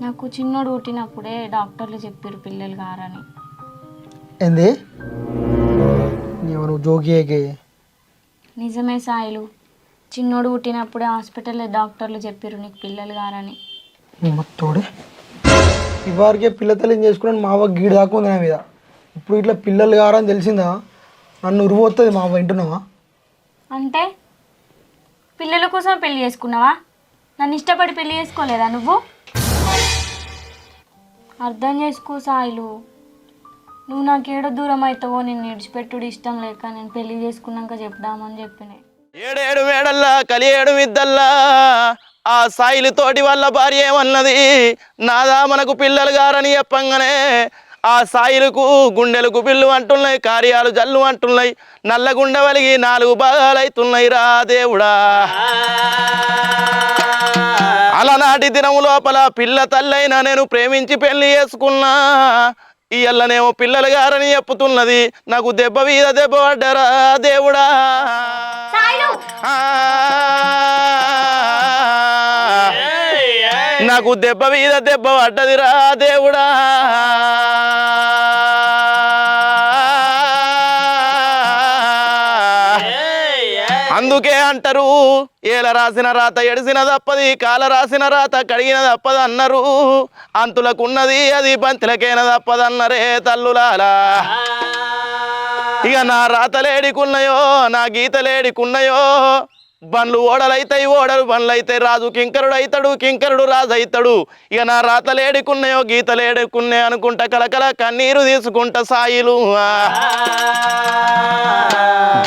నాకు చిన్నోడు పుట్టినప్పుడే డాక్టర్లు చెప్పారు పిల్లలు గారని. ఏంది? నువ్వు నిజమే సాయిలు. చిన్నోడు పుట్టినప్పుడే హాస్పిటల్లో డాక్టర్లు చెప్పారు నీకు పిల్లలు గారని. మొత్తోడే. ఇవరికే పిల్ల తల్లిని చేసుకున్నాను మా అవ్వ గీడు దాకా ఉంది నా మీద. ఇప్పుడు ఇట్లా పిల్లలు కారని తెలిసిందా? నన్ను ఉరువొస్తుంది మా అవ్వ వింటున్నావా? అంటే? పిల్లల కోసం పెళ్ళి చేసుకున్నావా? నన్ను ఇష్టపడి పెళ్ళి చేసుకోలేదా నువ్వు? అర్థం చేసుకో సాయిలు. నువ్వు నాకేడో దూరం అవుతావో నేను విడిచిపెట్టుడు ఇష్టం లేక నేను పెళ్ళి చేసుకున్నాక చెప్దామని చెప్పిన. ఏడేడు మేడల్లా కలియేడు మిద్దల్లా ఆ సాయిలు తోటి వల్ల భార్య ఏమన్నది? నాదా మనకు పిల్లలు గారని చెప్పంగానే ఆ సాయిలకు గుండెలకు బిల్లు అంటున్నాయి కార్యాలు జల్లు అంటున్నాయి నల్లగుండె వలిగి నాలుగు భాగాలైతున్నాయి రా దేవుడా. అలనాటి దినం లోపల పిల్ల తల్లైన నేను ప్రేమించి పెళ్ళి చేసుకున్నా. ఇయ్యల్లనేమో పిల్లలు గారని చెప్పుతున్నది. నాకు దెబ్బ మీద దెబ్బ పడ్డరా దేవుడా? నాకు దెబ్బ మీద దెబ్బ పడ్డదిరా దేవుడా. అందుకే అంటారు. ఏల రాసిన రాత ఎడిసిన తప్పది కాల రాసిన రాత కడిగిన తప్పదు అన్నారు. అంతులకున్నది అది బంతులకైన తప్పదన్నరే తల్లులాలా. ఇక నా రాతలేడికున్నాయో నా గీతలేడికున్నాయో బండ్లు ఓడలైతాయి ఓడలు బండ్లు అయితే రాజు కింకరుడు అవుతాడు కింకరుడు రాజు అవుతాడు ఇక నా గీతలు ఏడుకున్నాయో అనుకుంటా కలకల కన్నీరు తీసుకుంటా సాయిలు.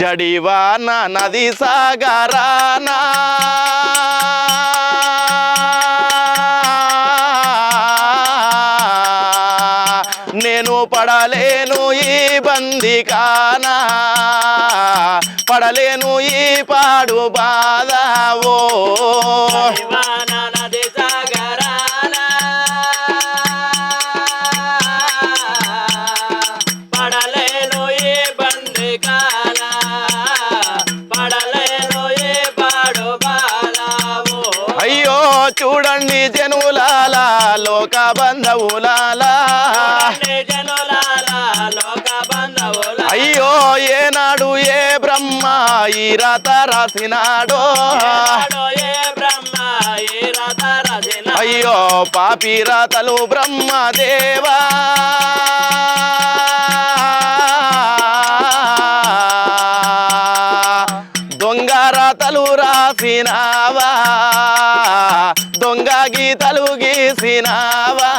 జడివాన నది సాగరానా నేను పడలేను ఈ బందికానా పడలేను ఈ పాడు బాధ ఓ. పడలేను ఏ బండి కాల పడలేను ఏ పాడు బాలావో అయ్యో చూడండి జనులాల లోక బంధవులాల ఈ రాత రాసినాడో. అయ్యో పాపి రాతలు బ్రహ్మదేవా. దొంగ రాతలు రాసినావా. దొంగ గీతలు గీసినావా.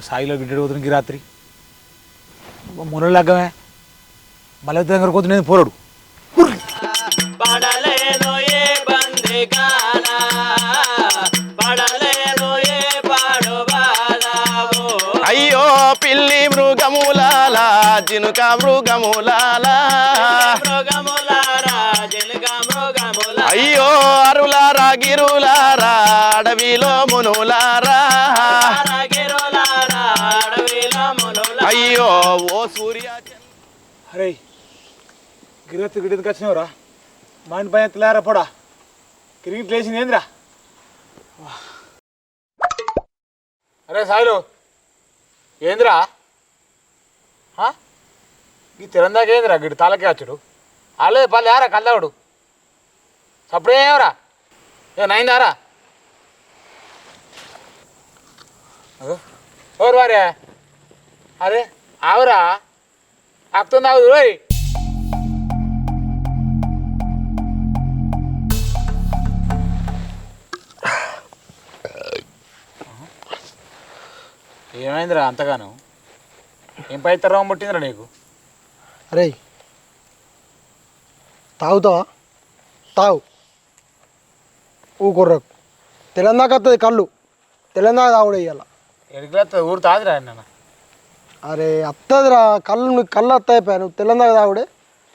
సాయిలో బిడ్డడు పోతుంది రాత్రి. మురళి లగ్గమే. మళ్ళీ దగ్గర పోతుంది పోరాడు. పడలేను ఏ బండి కాల పడలేను ఏ పాడు బాలావో అయ్యో పిల్లి మృగములాల జినుక మృగములాల. మృగములారా జనగ మృగముల అయ్యో అరులారా గిరులారా అడవిలో మునులారా. అయ్యో ఓ సూర్య అరే గిరత్తు గిడెందుకు వచ్చినవరా? మా ఇంటి పైన తెల్లారా పోడా? క్రికెట్ లేచింది ఏందిరా? అరే సాయిలు ఏందిరా? ఈ తిరందాక ఏందిరా గిడి తాళకే వచ్చాడు? అలే పల్లె ఆరా కల్లాడు సప్పుడేవరా ఏ నైందారా ఓరు వారే అరే ఆవురా? అక్తుంది ఆవు ఏమైందిరా అంతగాను? ఏం పై తరం పుట్టిందిరా నీకు? అరే తాగుతావా? తాగు. ఊకుర్రకు తెలంగాణ వస్తుంది కళ్ళు. తెలంగాణ తాగుడే ఇవాళ ఎడికి ఊరు తాదిరా నన్ను. అరే అత్తదిరా. కళ్ళు నీకు కళ్ళు వస్తాయి పా నువ్వు తెలంగాణ తాగుడే.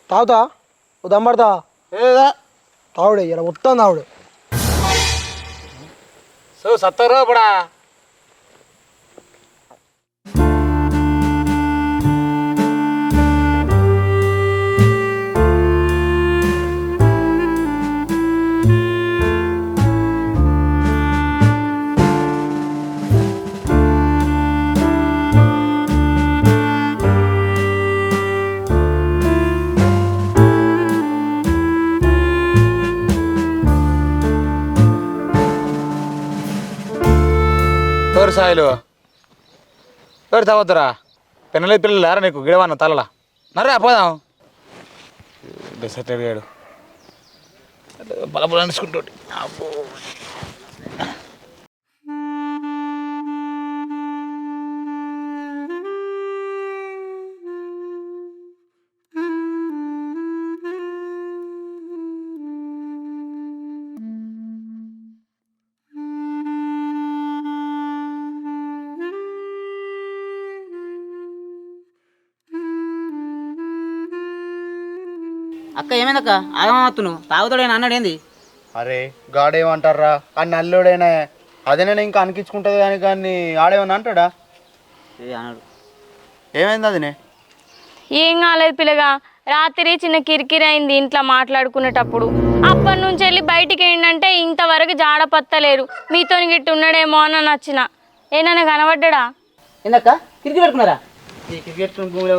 తాగుతా ఓ దమ్మడతా ఏదా తాగుడే ఇలా మొత్తం తాగుడే. సో సత్తరో పడా సాయిలు ఎవరు తాగుతారా పెన్నలే పిల్లలు లేరా నీకు? గిడవన్న తలలా. నర్రా పోదాం. డెసర్ట్ అడిగాడు బలబల అనుకుంటాడు అక్క ఏమైందక్క? ఆగమత్తును తాగుతాడేనా అన్నాడు ఏంది అరే గాడేమంటారా ఆ నల్లుడైనా. అదేనా ఇంకా అనిపించుకుంటుంది కానీ కానీ ఆడేమన్నా అంటాడా? ఏ అన్నాడు. ఏమైంది అదినే? ఏం కాలేదు పిల్లగా. రాత్రి చిన్న కిరికిరి అయింది ఇంట్లో మాట్లాడుకునేటప్పుడు. అప్పటి నుంచి వెళ్ళి బయటికి ఏంటంటే ఇంతవరకు జాడపత్తలేరు మీతో గిట్టు ఉన్నాడేమో అని నచ్చిన. ఏనన్నా కనబడ్డా ఏందక్క? క్రికెట్ పెట్టుకున్నారా? ఈ క్రికెట్ భూమిలో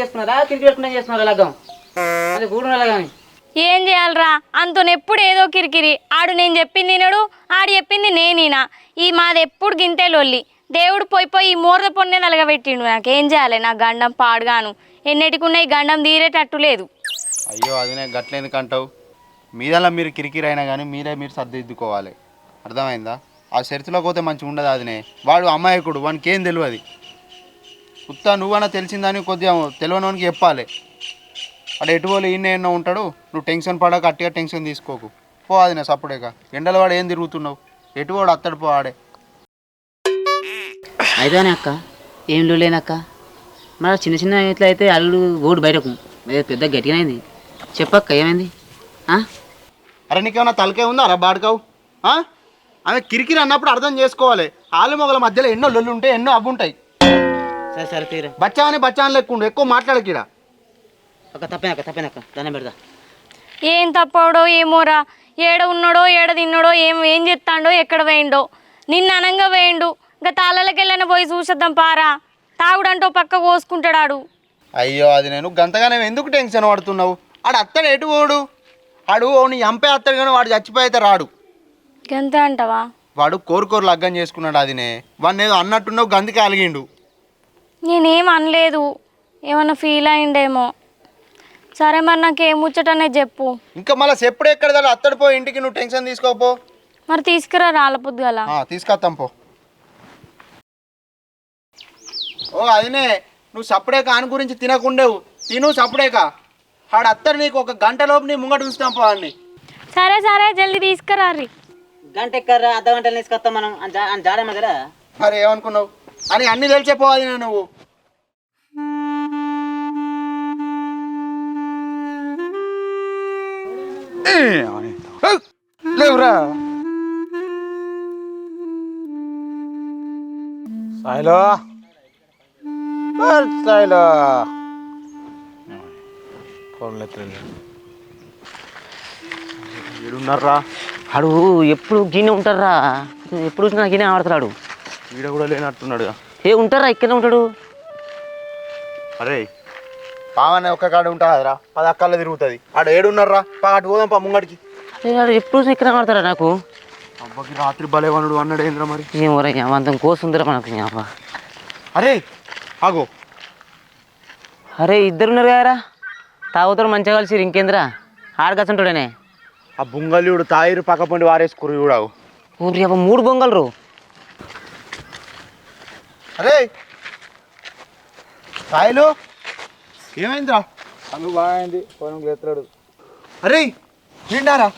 చేసుకున్నారా? క్రికెట్ చేసుకున్నారా లగ్గం? కానీ ఏం చేయాలరా? అంతో ఎప్పుడు ఏదో కిరికిరి. ఆడు నేను చెప్పింది వినడు ఆడు చెప్పింది నేనినా ఈ మాది ఎప్పుడు గింతే లొల్లి. దేవుడు పోయి పోయి ఈ మూరద పొన్నే నలగబెట్టిండు నాకు. ఏం చేయాలి? నా గండం పాడుగాను. ఎన్నటికున్నా ఈ గండం తీరేటట్టు లేదు. అయ్యో అదినే గట్లేందుకు అంటావు? మీదలా మీరు కిరికిరి అయినా కానీ మీరే మీరు సర్దిద్దుకోవాలి. అర్థమైందా? ఆ చరిత్రలో పోతే మంచిగా ఉండదు అదినే. వాడు అమాయకుడు వానికి ఏం తెలియదు ఉత్తా నువ్వన్నా తెలిసిందని కొద్దిగా తెలియనోనికి చెప్పాలి. అక్కడ ఎటువోలు ఈయన ఎన్నో ఉంటాడు? నువ్వు టెన్షన్ పడక అట్టిగా టెన్షన్ తీసుకోకు. పో అది నా సప్పుడేక ఎండల వాడు ఏం తిరుగుతున్నావు? ఎటువాడు అత్తడు పో ఆడే. అయితేనే అక్క? ఏం లేనక్క మరి చిన్న చిన్న ఇట్లా అయితే అల్లుడు ఓడు బయటకు. పెద్ద గట్టిగా అయింది చెప్పక్క ఏమైంది? ఆ? అరే నీకేమన్నా తలకే ఉందా? అరా బాడుకావు. ఆ? ఆమె కిరికిరి అన్నప్పుడు అర్థం చేసుకోవాలి. ఆలు మొగల మధ్యలో ఎన్నో లొల్లు ఉంటాయి ఎన్నో అవ్వు ఉంటాయి సరే సరే తీరా. బచ్చాని బచ్చాని లెక్కుండు ఎక్కువ మాట్లాడకీడ? అక్క తప్పేనక్క తప్పేనక్క పెడతా. ఏం తప్పవడో ఏమోరా. ఏడ ఉన్నాడో ఏడ తిన్నాడో ఏం ఏం చెత్తాడో ఎక్కడ వేయండో. నిన్న అనంగా వేయండు. ఇంకా తాళలకెళ్ళిన పోయి చూసేద్దాం పారా. తాగుడంటో పక్క కోసుకుంటాడాడు. అయ్యో అది నేను గంతగానే ఎందుకు టెన్షన్ పడుతున్నావు? ఆడు అత్తడు ఎటు పోడు? ఆడు నీ అంపే అత్తడు కానీ వాడు చచ్చిపోయితే రాడు. గంతే అంటావా? వాడు కోరుకోరు లగ్గం చేసుకున్నాడు అదినే. వాడిని ఏదో అన్నట్టున్నావు గందికి అలిగిండు. నేనేం అనలేదు. ఏమన్నా ఫీల్ అయిండేమో. సరే మరి నాకు ఏం ముచ్చటనే చెప్పు. ఇంకా మళ్ళీ ఎప్పుడు ఎక్కడ అత్తడు పో ఇంటికి నువ్వు టెన్షన్ తీసుకోపో మరి తీసుకురా రాళ్ళ పొద్దుగల. ఆ, తీసుకొస్తాం పో. ఓ అదినే నువ్వు సప్పుడేక ఆని గురించి తినకుండేవు. తిను సప్పుడేక. ఆడు అత్తడు నీకు ఒక గంట లోపు నీ ముంగట ఉంచుతాం పో అన్ని సరే సరే జల్దీ తీసుకురా రీ. గంట ఎక్కర్రా అర్ధ గంటలు తీసుకొస్తాం మనం. అని జా- అని జాడేమో కదా. మరి ఏమనుకున్నావు? అని అన్ని తెలిసే పోవాలి నువ్వు. లేవురా. సాయిలో. సాయిలో. ఫోన్లు వీడున్నారా ఆడు ఎప్పుడు గిన్నె ఉంటారా ఎప్పుడు చూసినా గిన్నె ఆడతాడు వీడ కూడా లేనట్టున్నాడు ఏ ఉంటారా ఇక్కడనే ఉంటాడు. అరే పావనే ఒక్క కాడ ఉంటుందిరా పది అక్కల్లో తిరుగుతుంది. ఆడ ఏడున్నారా పా అటు పోదాం పా ముంగడికి. ఎప్పుడు ఇక్కడ ఆడతారా నాకు? అబ్బకి రాత్రి బలేవనుడు అన్నాడు ఏంద్రా మరి? ఏమోరా అంతం కోసుందిరా మనకు అబ్బా అరే ఆగో. అరే ఇద్దరున్నారు కదరా? తాగుతారు మంచిగా కలిసి ఇంకేంద్రా? ఆడకస్తుంటాడనే ఆ బుంగళియుడు తాయిరు పక్క పండి వారేసుకురు చూడావు ఊరి అబ్బా మూడు బొంగలరు. అరే సాయిలు ఏమైందిరా? అందుకు బాగా ఫోన్ ఎత్తలేడు అరే నిండారా?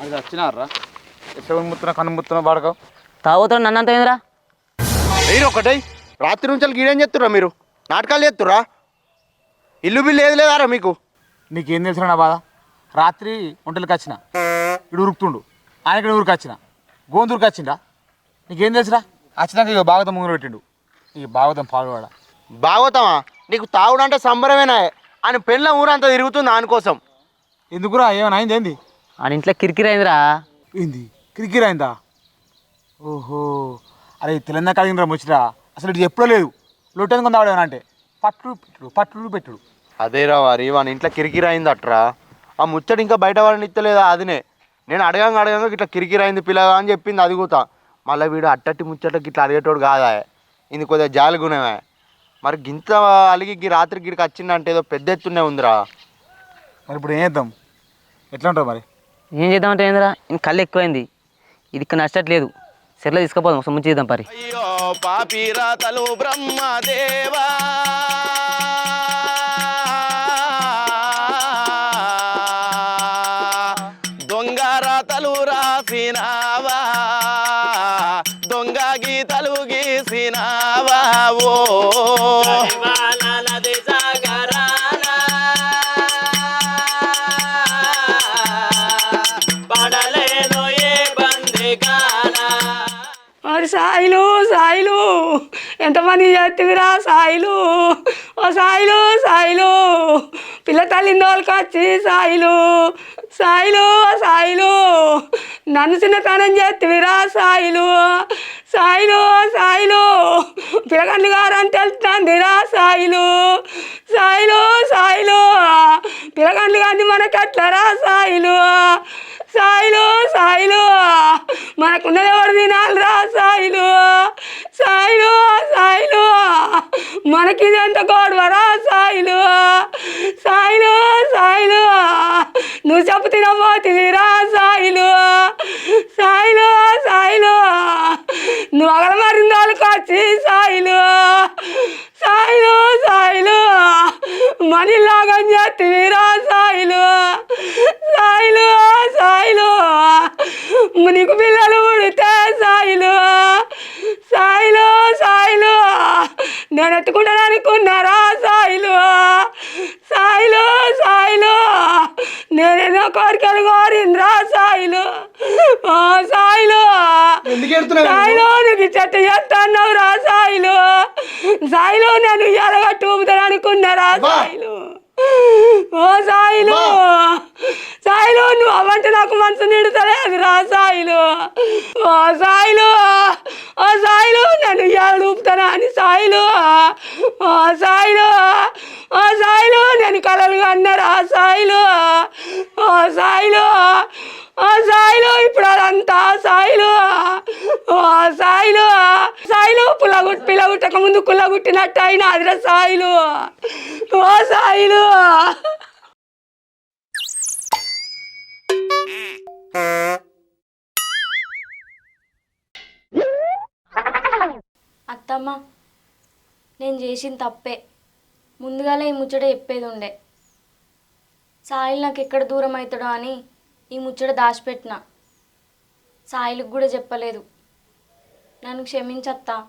అది వచ్చినారా? ఎక్కడ ముత్తున్నా కన్ను ముత్తున్నా బాడకావు తాగుతాడు నన్ను అంత ఏందిరా? మీరు ఒకటే రాత్రి నుంచి గీడేం చేస్తుర్రా మీరు? నాటకాలు చేస్తుర్రా? ఇల్లు బిల్లు ఏది లేదారా మీకు? నీకేం తెలుసురా నా బాధ? రాత్రి ఒంటలికి వచ్చిన. ఇడు ఉరుకుతుండు. ఆయన ఇక్కడ ఊరికి వచ్చిన. గోందూరుకి వచ్చిండా? నీకేం తెలుసురా? వచ్చినాక ఇక భాగవతం ముందు పెట్టిండు. ఇక భాగవతం పాల్గొడ భాగవతమా? నీకు తాగుడంటే సంబరమేనా ఆయన పెళ్ళ ఊరంతా తిరుగుతుంది ఆయన కోసం. ఎందుకురా ఏమైనా అయింది ఏంది? ఆడ ఇంట్లో కిరికిరి అయిందిరా. ఏంది? క్రికెట్ అయిందా? ఓహో అరే తెలంగాణ కలిగినరా ముచ్చిరా అసలు ఇది ఎప్పుడో లేదు. లొట్టని కొందాడు అంటే? పట్లు పెట్టుడు పట్లు పెట్టుడు అదేరా వారి వాని ఇంట్లో కిరికిరి అయింది అట్రా ఆ ముచ్చట ఇంకా బయట వాడిని ఇత్తలేదా అదినే? నేను అడగంగా అడగంగా ఇట్లా కిరికిరి అయింది పిల్లగా అని చెప్పింది అది కూడా. మళ్ళీ వీడు అట్టట్టి ముచ్చట్లకి ఇట్లా అడిగేటోడు కాదా? ఇది కొద్దిగా జాలి గుణమే. మరి గింత అలిగి గీ రాత్రి గిడికి వచ్చిందంటే ఏదో పెద్ద ఎత్తునే ఉందిరా. మరి ఇప్పుడు ఏం చేద్దాం? ఎట్లా ఉంటుంది మరి? ఏం చేద్దామంటే ఏందిరా? ఇంక కళ్ళు ఎక్కువైంది. ఇది ఇక్కడ నచ్చట్లేదు సెర్లో తీసుకుపోదాం. ముంచి చేద్దాం పరి. అయ్యో పాపిరాతలు బ్రహ్మదేవా. మరి సాయిలు సాయిలు ఎంతమంది చేతివిరా సాయిలు? ఓ సాయిలు సాయిలు పిల్ల తల్లింది వాళ్ళకి వచ్చి సాయిలు సాయిలు సాయిలు. నన్ను చిన్నతనం చేతివిరా సాయిలు. సాయిలు ఓ సాయిలు. పిల్లగండ్లు గారని తెలుస్తుందిరా సాయిలు. సాయిలు సాయిలు. పిల్లగండ్లు గారిని మనకెట్లరా సాయిలు. సాయిలు సాయిలు. మనకున్నది ఎవరు తినాలిరా సాయిలు. సాయిలు సాయిలు. మనకి ఎంత గోడవరా సాయిలు. సాయిలు సాయిలు. నువ్వు చెప్పు తినబోతివిరా సాయిలు సాయిలు సాయిలు నువ్వు అగలమారిన వాళ్ళకి వచ్చి సాయిలు సాయిలు మనీ లాగం చేస్తుందిరా సాయిలు సాయిలు సాయిలు నీకు పిల్లలు ఉడితే సాయిలు సాయిలు సాయిలు నేను ఎత్తుకుంటాను అనుకున్నారా కోరికలు కోరిండ్రా సాయిలు. సాయిలు. సాయిలు నీకు చెత్త చేస్తాన్నావు రా సాయిలు. సాయిలు నేను ఎలగట్టు అనుకున్నారా సాయిలు. ఓ సాయిలు. సాయిలు నువ్వు అవంటే నాకు మనసు నిడతలేదు రా సాయిలు. ఓ సాయిలు. నన్ను చూపుతానా అని సాయిలు ఓ సాయిలు ఓ సాయిలు నేను అన్నారు ఆ సాయిలు ఆ సాయిలు ఆ సాయిలు ఇప్పుడు అదంతా సాయిలు ఆ సాయిలు సాయిలు పుల్లగుట్ పిల్లగుట్టక ముందు కుల్లగుట్టినట్టు అయినా అదిరా సాయిలు ఓ సాయిలు. అత్తమ్మ నేను చేసిన తప్పే. ముందుగానే ఈ ముచ్చట చెప్పేది ఉండే సాయిల్ నాకు ఎక్కడ దూరం అవుతాడో అని ఈ ముచ్చట దాచిపెట్టిన. సాయిలకు కూడా చెప్పలేదు. నన్ను క్షమించత్తా.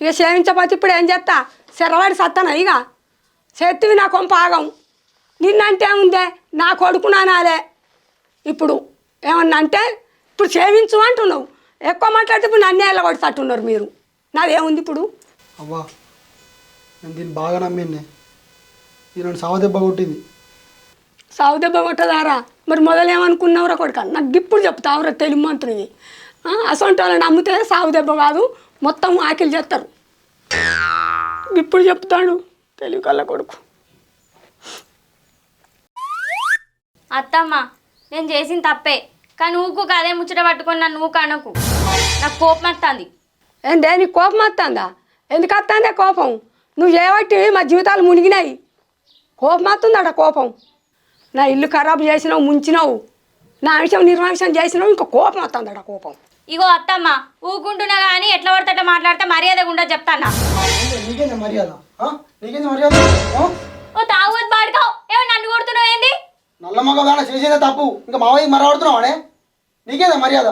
ఇక క్షమించపోతే ఇప్పుడు ఏం చేస్తా? శరవాడి సత్తాను ఇక? చేతివి నా కొంప ఆగం. నిన్నంటే ఉందే నా కొడుకు నానాలే. ఇప్పుడు ఏమన్నా అంటే ఇప్పుడు క్షమించు అంటున్నావు. ఎక్కువ మాట్లాడితే ఇప్పుడు నన్నే వెళ్ళగొడుతట్టున్నారు మీరు. నాదేముంది ఇప్పుడు? అవ్వా నేను దీన్ని బాగా నమ్మిండే ఇది నన్ను సావదెబ్బ కొట్టింది. సాగు దెబ్బ కొట్టదారా? మరి మొదలు ఏమనుకున్నావురా కొడుక? నాకు ఇప్పుడు చెప్తావురా తెలుగు మంత్రిని అసొంటి వాళ్ళని నమ్మితే సాగు దెబ్బ కాదు మొత్తం ఆకిలి చేస్తారు. ఇప్పుడు చెప్తాడు తెలుగు కళ్ళ కొడుకు. అత్తమ్మ నేను చేసిన తప్పే. కానీ ఊకు అదే ముచ్చట పట్టుకొని నన్ను ఊక అనకు. నాకు కోపం వస్తుంది. ఏంటే నీకు కోపం వస్తుందా ఎందుకు వస్తుందే కోపం? నువ్వు చేయబట్టి మా జీవితాలు మునిగినాయి. కోపం వస్తుందట కోపం. నా ఇల్లు ఖరాబు చేసినావు ముంచినావు. నా విషయం నిర్వాహం చేసినావు ఇంకా కోపం వస్తుందట కోపం. ఇగో అత్తమ్మ ఊకుంటున్నా కానీ ఎట్లా పడితే మాట్లాడితే మర్యాద గుండా చెప్తానా? ఓ ఏమో నన్ను కొడుతున్నావు ఏంది? నల్ల మగ వేళ చేసేదే తప్పు. ఇంకా మావయ్య మరవాడుతున్నావానే? నీకేదా మర్యాద?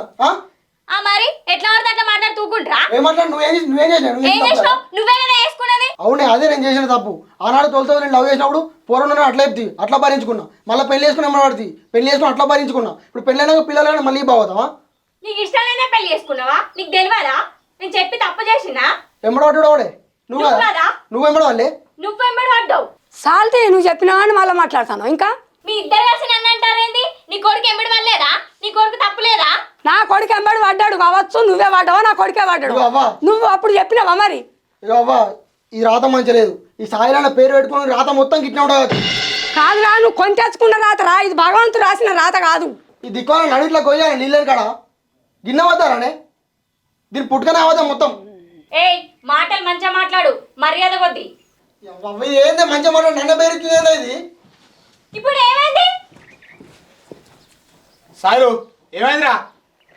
ఆ? మరి? ఎట్లా పడితే అట్లా మాట్లాడి తూకుంట్రా ఏమంటాడు నువ్వేం చేసి- నువ్వేం చేసినావు? ఏం నువ్వేం తప్పు చేసినావు? నువ్వే కదా వేసుకున్నది? అవునే అదే నేను చేసిన తప్పు. ఆనాడు తొలితో నేను లవ్ చేసినప్పుడు పూర్వం అట్లా చెప్తి అట్లా భరించుకున్నా. మళ్ళీ పెళ్ళి చేసుకుని ఎమ్మడి పెళ్ళి చేసుకుని అట్లా భరించుకున్నా. ఇప్పుడు పెళ్ళైనాక పిల్లలు మళ్ళీ బాగుతావా నీకు ఇష్టం లేదా పెళ్ళి చేసుకున్నావా? నీకు తెలియదా? నేను చెప్పి తప్పు చేసినా? ఎంబడవాడు వాడే. నువ్వు నువ్వు కదా? కాదా? నువ్వు ఎంబడవాళ్ళే నువ్వెంబడి పడ్డావు. సాల్తే నువ్వు చెప్పినావా అని మళ్ళీ మాట్లాడతాను ఇంకా? మీ ఇద్దరు కలిసి నన్ను అంటారేంది? నీ కొడుకు ఎంబడి వల్లేదా నీ కొడుకు తప్పులేదా? నా కొడుకు ఎంబడి పడ్డాడు కావచ్చు నువ్వే పడ్డావా నా కొడుకే పడ్డాడు. నువ్వు అప్పుడు చెప్పినావా మరి? ఈ రాత మంచలేదు ఈ సాయిలన్న పేరు పెట్టుకుని రాత మొత్తం గిట్టిన ఉండదు కాదురా నువ్వు కొని తెచ్చుకున్న రాత రా. ఇది భగవంతుడు రాసిన రాత కాదు. ఈ దిక్కున నడిట్లా కొయ్యాలి నీళ్ళని కాడ. గిన్నె వద్దారానే దీని పుట్టుకనే అవదా మొత్తం. ఏయ్ మాటలు మంచిగా మాట్లాడు. మర్యాద కొద్ది. ఏంది మంచిగా మాట నన్న పేరుకి ఏందా ఇది? ఇప్పుడు ఏమైంది? సాయిలు ఏమైందిరా?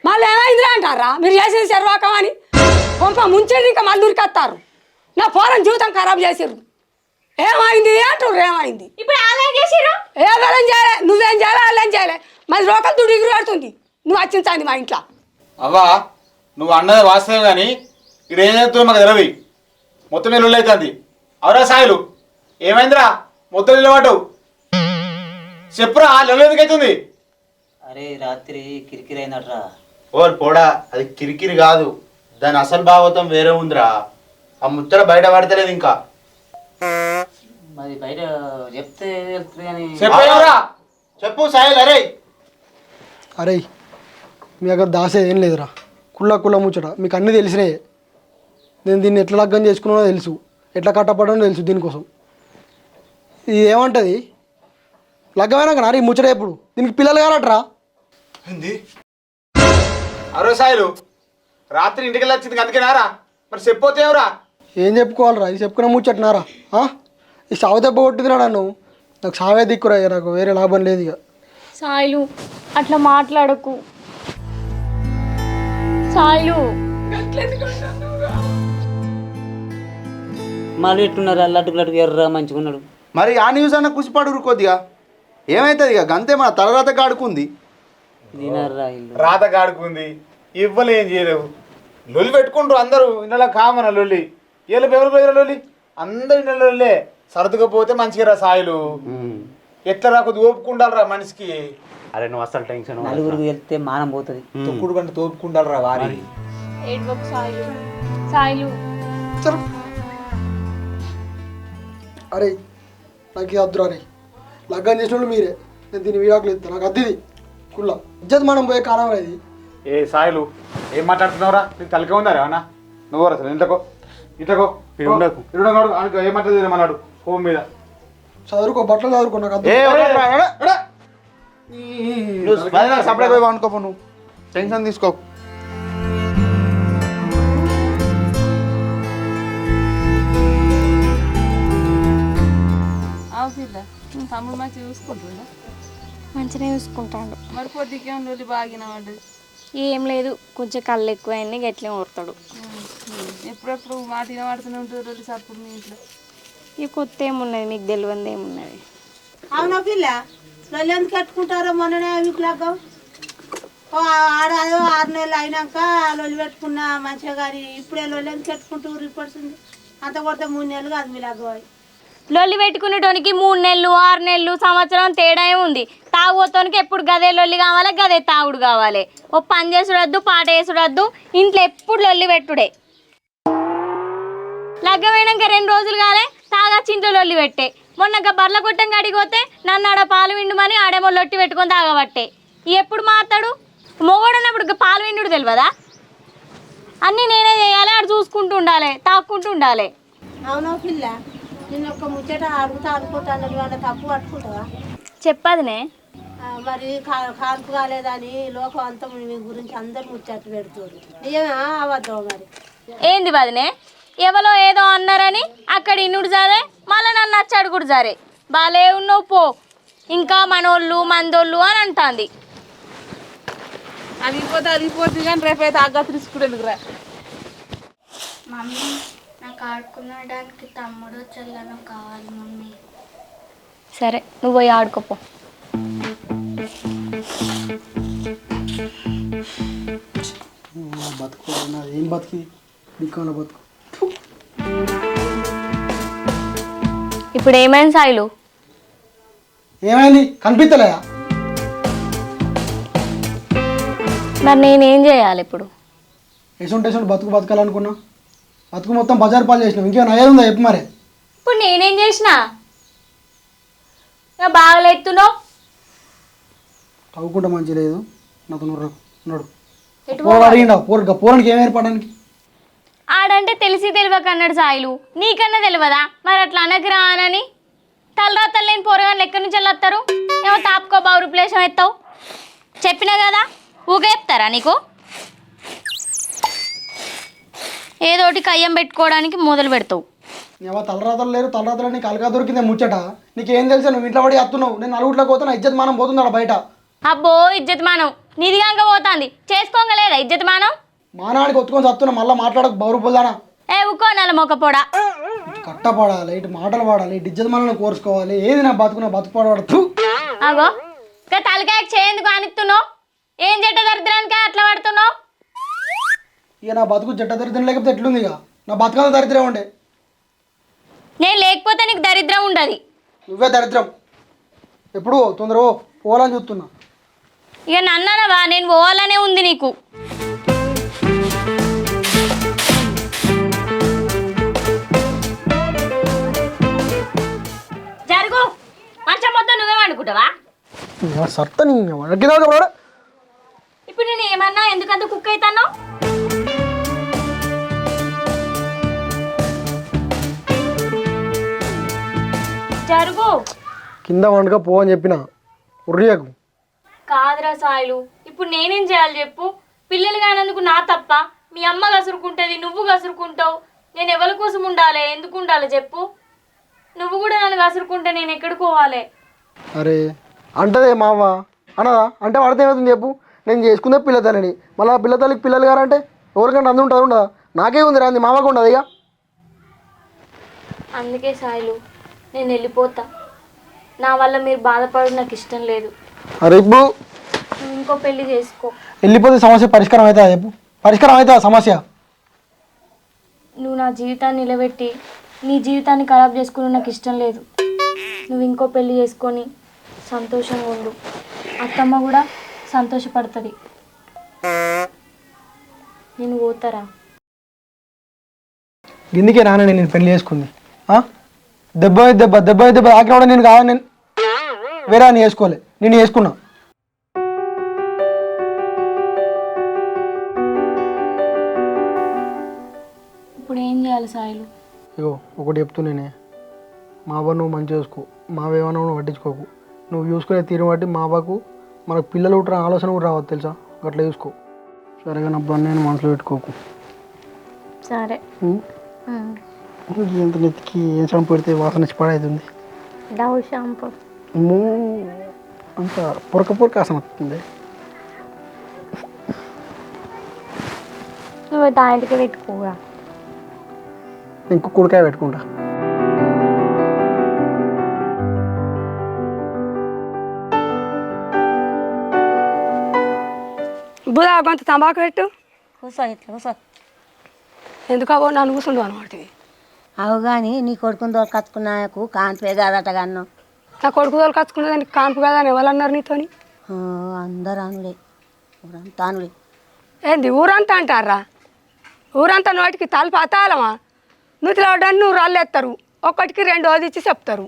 మళ్ళీ ఏమైందిరా అంటారా? మీరు చేసేది శర్వాకం అని? కొంప ముంచేది ఇంకా మళ్ళీ ఉరికొస్తారు. నా పోరం జీవితం ఖరాబ్ చేసిర్రు. ఏమైంది? అంటారు ఏమైంది? ఇప్పుడు ఆలయం చేసిరు ఏ వేళం చేయలే నువ్వేం చేయాలి వాళ్ళేం చేయలే. మరి రోకలు దుడ్డు ఎగురు పడుతుంది. నువ్వు వచ్చించండి మా ఇంట్లో. అవ్వా నువ్వు అన్నది వాస్తవం కానీ ఇక్కడ ఏం చేస్తున్నావు మాకు తెలియదు మొత్తం మీద అవుతుంది. అవరా సాయిలు ఏమైందిరా? మొత్తం నిలబడ్డు చెప్పురా ఎందుకు అవుతుంది? అరే రాత్రి కిరికిరి అయిందట్రా ఓర్ పోడా అది కిరికిరి కాదు. దాని అసలు భాగవతం వేరే ఉందిరా. ఆ ముచ్చట బయట పడతలేదు ఇంకా. మరి బయట చెప్తే తెలుస్తుంది కానీ చెప్పేవరా చెప్పు సాయిల్ అరే అరే మీ దగ్గర దాసే ఏం లేదురా. కుళ్ళ కుళ్ళ ముచ్చట. మీకు అన్నీ తెలిసినాయే. నేను దీన్ని ఎట్లా లగ్గం చేసుకున్నానో తెలుసు. ఎట్లా కట్టపడనో తెలుసు దీనికోసం. ఇది ఏమంటుంది? లగ్గమైనాక నారీ ముచ్చట ఎప్పుడు? దీనికి పిల్లలు కానట్రా? అరవై సాయిలు. రాత్రి ఇంటికి వెళ్ళి వచ్చింది అందుకేనారా మరి చెప్పొతే ఎవరా? ఏం చెప్పుకోవాలరా? ఇది చెప్పుకునే ముచ్చటనారా ఆ? ఈ సావు దెబ్బ కొట్టిందిరా నన్ను. నాకు సావే దిక్కురా ఇక నాకు వేరే లాభం లేదు ఇక. సాయిలు అట్లా మాట్లాడకు. సాయిలు. మళ్ళీ ఎట్టున్నారు? అల్లట్టుకు లట్టుకు ఎర్ర మంచిగా ఉన్నాడు. మరి ఆ న్యూస్ అన్న కుసిపడు కొద్దిగా ఏమవుతుంది ఇక గంతే మన తలరాత కాడుకుంది రాత కాడుకుంది ఇవ్వలే చేయలేవు. లొల్లి పెట్టుకుంటారు అందరూ ఇళ్ళలో కామన లొల్లి. వీళ్ళు ఎవరు పోయిన లొల్లి? అందరు ఇళ్ళ లొల్లే. సర్దుకపోతే మంచిగా రా సాయిలు. ఎట్లా రా కొద్దిగా ఓపుకుండాలరా మనిషికి. అరే నువ్వు అసలు టెన్షన్ నలుగురికి వెళ్తే మానం పోతుంది. తొక్కుడు కంటే తోపుకుండాలరా వారి. ఏడ్వకు సాయిలు. సాయిలు. చలో. అరే నాకు ఇది అద్దురా అరే లగ్గం చేసిన వాళ్ళు మీరే. నేను దీన్ని వీడాకులు ఇస్తాను నాకు అద్దిది కుళ్ళ. ఇజ్జత్ మనం పోయే కాలం రా ఇది ఏ సాయిలు ఏం మాట్లాడుతున్నావురా? నీకు తలకే ఉందా అన్న? నువ్వు అసలు ఇంట్లోకో ఇంట్లోకో. ఈడ ఉండకు. ఇరుడన్నాడు ఏం మాట్లాడమన్నాడు హోమ్ మీద. చదువుకో బట్టలు చదువుకో నాకు సపరేట్ పోయి నువ్వు. టెన్షన్ తీసుకో. పిల్ల తమ్ముడు మంచిగా చూసుకుంటుందా మంచిగా చూసుకుంటాడు. మరి పొద్దుకేం రోజు బాగిన పడ్డది ఏం లేదు కొంచెం కళ్ళు ఎక్కువైంది గట్లే ఊరుతాడు ఎప్పుడెప్పుడు మాట వినబడుతూనే ఉంటుంది రోజు సప్పుడు మీ ఇంట్లో? ఇక కొత్త ఏమున్నది మీకు తెలియంది ఏమున్నది? అవునా పిల్ల? లొల్లి ఎందుకు కట్టుకుంటారో మొన్ననే ఓ ఆడ అదో ఆరు నెలలు అయినాక లొల్లి పెట్టుకున్న మంచిగా కానీ ఇప్పుడే లొల్లి ఎందుకు కట్టుకుంటూ రిపోర్ట్స్ అంత కొడితే మూడు నెలలు కాదు మీ లగ్గం అయి లొల్లి పెట్టుకునేటోనికి మూడు నెలలు ఆరు నెలలు సంవత్సరం తేడా ఉంది? తాగుబోతోనికి ఎప్పుడు గదే లొల్లి కావాలి గదే తాగుడు కావాలి. ఓ పని చేసుడద్దు పాట చేసుడద్దు ఇంట్లో ఎప్పుడు లొల్లి పెట్టుడే. లగ్గమైనాక రెండు రోజులు కాలే తాగచ్చి ఇంట్లో లొల్లి పెట్టే. మొన్న బర్ల కొట్టం కాడికి నన్ను ఆడ పాలు విండుమని ఆడేమో లొట్టి పెట్టుకొని తాగబట్టే. ఎప్పుడు మాట్లాడు మొగోడన్నప్పుడు పాలు విండు తెలియదా అన్నీ నేనే చేయాలి ఆడు చూసుకుంటూ ఉండాలి తాక్కుంటూ ఉండాలి. అవునా పిల్ల? నిన్న ఒక్క ముచ్చట అడుగుతా అనుకుంటాను వాళ్ళ తప్పు పట్టుకుంటావా? చెప్పదునే. మరి కా- కాన్పు కాలేదని లోకం అంతా మీ గురించి అందరు ముచ్చట్లు పెడుతుంది నిజమా? అవద్దాం మరి? ఏంది వదినే? ఎవరో ఏదో అన్నారని అక్కడ ఇన్నుడు జారే మళ్ళీ నన్ను నచ్చాడు కూడా జారే. బాలే ఉన్నావు పో. ఇంకా మనోళ్ళు మందోళ్ళు అని అంటాంది. అలిగిపోతే అలిగిపోతుంది కానీ రేపైతే అగ్గ తీసుకుడు ఎందుకురా మమ్మీ. నాకు ఆడుకునడానికి తమ్ముడు చెల్లెను కావాలి మమ్మీ. సరే నువ్వు పోయి ఆడుకోపో. బతుకు నాది ఏం బతికి? దిక్కున బతుకు. ఇప్పుడు ఏమైంది సాయిలు? ఏమైంది? కనిపిస్తలేదా మరి నేనేం చేయాలి ఇప్పుడు? ఎసుంటి ఎసుంటి బతుకు బతకాలనుకున్నా. బతుకు మొత్తం బజార్ పాలు చేసినావు ఇంకేమైనా అయ్యేది ఉందా చెప్పు మరి. ఇప్పుడు నేనేం చేసిన? ఇక బాగలేస్తున్నావు తవ్వుకుంటే మంచి లేదు. నాతో నువ్వు ఉన్నాడు ఎటు పోరు పోరానికి ఏం ఏర్పడడానికి? ఆడంటే తెలిసి తెలియక అన్నాడు సాయిలు. నీకన్నా తెలియదా? మరి అట్లా రానని తలరాతలు లేని పోరగాళ్ళు ఎక్కడి నుంచి వెళ్ళొస్తారు ఏమో తాపుకో బావు రిప్లేషన్ ఎత్తావు. చెప్పినా కదా? ఊగే చెప్తారా నీకు? ఏదోటి కయ్యం పెట్టుకోవడానికి మొదలు పెడతావు. ఏమో తలరాతలు లేరు తలరాతలు నీకు అలగా దొరికిందే ముచ్చట. నీకేం తెలుసా నువ్వు ఇంట్లో పడి వస్తున్నావు నేను నలుగుట్లోకి పోతున్నా ఇజ్జత్ మానం పోతున్నాడు బయట. అబ్బో ఇజ్జత్ మానం. నిదిగాక పోతాంది. చేసుకోగలేదా ఇజ్జత్ మానం? మానానికి ఒత్తుకొని చస్తున్నా మళ్ళీ మాట్లాడక బౌరు పొల్దానా ఏ ఉక్కో నల్ల మొక్క పొడా. కట్టపడాలి ఇటు మాటలు పాడాలి ఇటు ఇజ్జత్ మానం కోర్చుకోవాలి ఏది నా బతుకు నా బతుకు పడబడదు అగో ఇంకా తలకాయకి చేయందుకు అనిస్తున్నావు ఏం చెడ్డ దరిద్రానికి అట్లా పడుతున్నావు? ఇక నా బతుకు జట్ట దరిద్రం లేకపోతే ఎట్లుంది ఇక? నా బతుకంత దరిద్రం ఉండే. నేను లేకపోతే నీకు దరిద్రం ఉండదు. నువ్వే దరిద్రం. ఎప్పుడు తొందర పోవాలని చూస్తున్నా. ఇక నన్ననవా నేను పోవాలనే ఉంది నీకు. జరుగు మంచం మొత్తం నువ్వే వండుకుంటావా? సర్త నీ ఇప్పుడు నేను ఏమన్నా ఎందుకంత కుక్ అవుతాను? జరుగు కింద వండుక పో అని చెప్పిన. ఉర్రియకు. కాదురా సాయిలు ఇప్పుడు నేనేం చేయాలి చెప్పు? పిల్లలు కానందుకు నా తప్ప. మీ అమ్మ కసురుకుంటుంది నువ్వు కసురుకుంటావు. నేను ఎవరి కోసం ఉండాలి ఎందుకు ఉండాలి చెప్పు? నువ్వు కూడా నన్ను కసురుకుంటే నేను ఎక్కడికి పోవాలి? అరే అంటదే మావ. అనదా అంటే వాడితే ఏమవుతుంది చెప్పు? నేను చేసుకుందే పిల్ల తల్లిని. మళ్ళీ ఆ పిల్ల తల్లికి పిల్లలు గారంటే ఎవరికంటే అందు ఉంటుంది ఉండదా? నాకే ఉంది రాంది మామకు ఉండదు ఇక. అందుకే సాయిలు నేను వెళ్ళిపోతా. నా వల్ల మీరు బాధపడడం నాకు ఇష్టం లేదు. అరే ఇప్పుడు నువ్వు ఇంకో పెళ్ళి చేసుకో. వెళ్ళిపోతే సమస్య పరిష్కారం అవుతుందా చెప్పు? పరిష్కారం అవుతుందా సమస్య? నువ్వు నా జీవితాన్ని నిలబెట్టి నీ జీవితాన్ని ఖరాబ్ చేసుకుని నాకు ఇష్టం లేదు. నువ్వు ఇంకో పెళ్ళి చేసుకొని సంతోషంగా ఉండు. అత్తమ్మ కూడా సంతోషపడుతుంది. నేను పోతారా? ఇందుకే నాన్న నేను పెళ్ళి చేసుకుంది. ఆ? దెబ్బ దెబ్బ దెబ్బ దెబ్బ ఆకిన కూడా నేను కావాలి నేను వేరే అని చేసుకోలే. నేను చేసుకున్నా. ఇప్పుడు ఏం చేయాలి సాయిలు? ఇగో ఒకటి చెప్తున్నానే మా అవ్వ నువ్వు మంచి చూసుకో. మావేమన్నా నువ్వు పట్టించుకోకు. నువ్వు చూసుకునే తీరు బట్టి మా అవ్వకు మనకు పిల్లలు ఉంటారు ఆలోచన కూడా రావద్దు తెలుసా? అట్లా చూసుకో. సరేగా నా నేను మనసులో పెట్టుకోకు. సరే? ఎంత నెత్తికి ఏం షాంపూ పెడితే వాసన వచ్చి పడవుతుంది డవ్ షాంపూ. అంత పొరక పొరక వాసన వస్తుంది. నువ్వు దాంట్కి పెట్టుకోగా ఇంకో కుడికాయ పెట్టుకుంటా. బుధా కొంత తంబాకు పెట్టు. కూర్చో ఇట్లా కూర్చో ఎందుకు అవో నన్ను కూర్చుండు అనమాట అవు కానీ నీ కొడుకుని దొరకచ్చుకున్నాకు కాంతివే కాదట గన్ను నా కొడుకు తోలు కచ్చుకున్నదానికి కాన్పు కదా అని ఎవరు అన్నారు నీతోని? అందరు అనులే ఊరంతా అనులే ఏంది ఊరంతా అంటారా? ఊరంతా నోటికి తలుపు అతాలమా? నూతిలో నువ్వు రాళ్ళేస్తారు ఒక్కటికి రెండు ఇచ్చి చెప్తారు.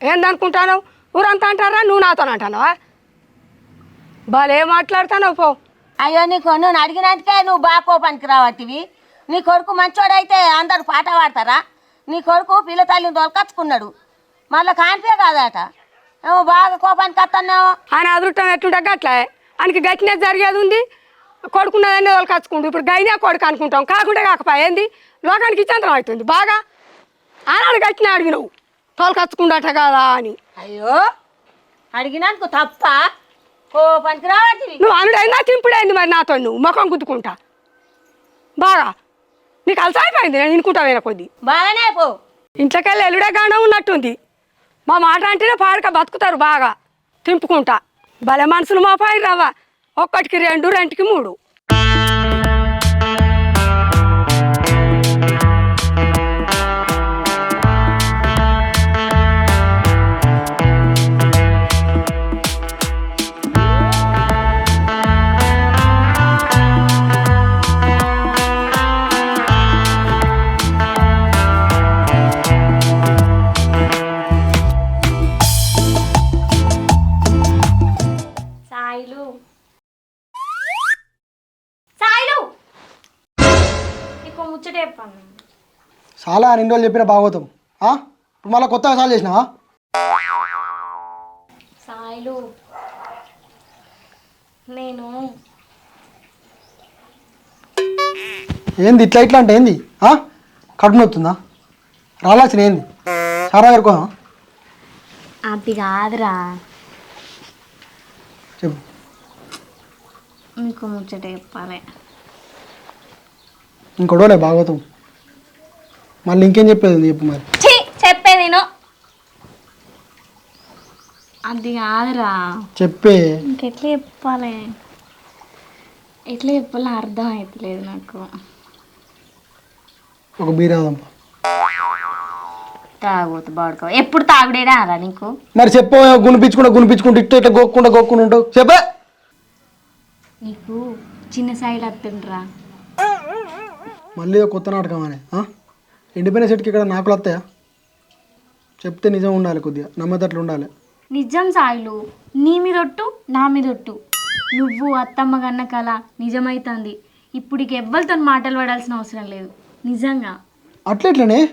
ఏందనుకుంటావు ఊరంతా అంటారా? నువ్వు నాతో అంటావా భలే మాట్లాడుతున్నావు పో. అయ్యో నీకు నువ్వు అడిగినందుకే నువ్వు బాగా కోపానికి రావట్టివి. నీ కొడుకు మంచోడైతే అందరు పాట పాడతారా? నీ కొడుకు పిల్ల తల్లిని దొరకచ్చుకున్నాడు మళ్ళీ కానిపే కాదట. ఏమో బాగా కోపానికి వస్తున్నావు ఆయన అదృష్టం ఎట్లుంటే గట్లే. ఆయనకి గట్టినే జరిగేది ఉంది. కొడుకున్నదాన్ని వాళ్ళు కచ్చుకుంటు ఇప్పుడు గైనా కొడుకు అనుకుంటాం. కాకుండా కాకపోయా? ఏంది? లోకానికి ఇచ్చంతరం అవుతుంది. బాగా ఆనాడు గట్టిన అడిగినవు. తోలు కచ్చుకుండట కదా అని. అయ్యో అడిగినందుకు తప్ప కోపానికి రావట్టివి నువ్వు అనుడైనా తింపుడైంది మరి నాతో నువ్వు. ముఖం గుద్దుకుంటా. బాగా. నీకు అలసైపోయింది నేను ఇనుకుంటా కొద్ది. బాగానే పో ఇంట్లోకి వెళ్ళి ఎల్లుడే గానం ఉన్నట్టుంది. మా మాట అంటేనే పాడక బతుకుతారు బాగా తింపుకుంటా. భలే మనుషులు మా పై రవ్వ ఒక్కటికి రెండు రెండుకి మూడు. చాలా రెండు రోజులు చెప్పిన భాగవతం? ఇప్పుడు మళ్ళీ కొత్తగా సాల్ చేసినావా? సాయిలు నేను ఏంది ఇట్లా ఇట్లా అంటే ఏంది? కడుపు నొత్తుందా? రాలాల్సిన ఏంది? సారా గారు అది కాదురా. చెప్పు. మీకు ముచ్చట చెప్పాలి. ఇంకొడవలే భాగవతం. మళ్ళీ ఇంకేం చెప్పేది చెప్పు మరి. ఛీ చెప్పేది నేను అది కాదురా. చెప్పే. ఇంకెట్లా చెప్పాలి? ఎట్లా చెప్పాలో అర్థం అవుతలేదు నాకు. ఒక బీరాదంప తాగబోతు బాడుకో. ఎప్పుడు తాగుడేనా రా నీకు? మరి చెప్పు గునిపించుకుంటా గునిపించుకుంటూ ఇట్లా ఇట్లా గోక్కుండా గోక్కుండా ఉంటావు. చెప్పే. నీకు చిన్న సైడ్ వస్తుండ్రా మళ్ళీ ఏదో కొత్త నాటకం అని ఆ? ఎండిపోయిన చెట్టుకి ఇక్కడ నాకులు వస్తాయా? చెప్తే నిజం ఉండాలి కొద్దిగా. నమ్మేటట్లు ఉండాలి. నిజం సాయిలు నీ మీదొట్టు నా మీదొట్టు. నువ్వు అత్తమ్మ కన్న కళ నిజమైతుంది. ఇప్పుడు ఇక ఎవ్వరితో మాటలు పడాల్సిన అవసరం లేదు. నిజంగా. అట్లెట్లనే?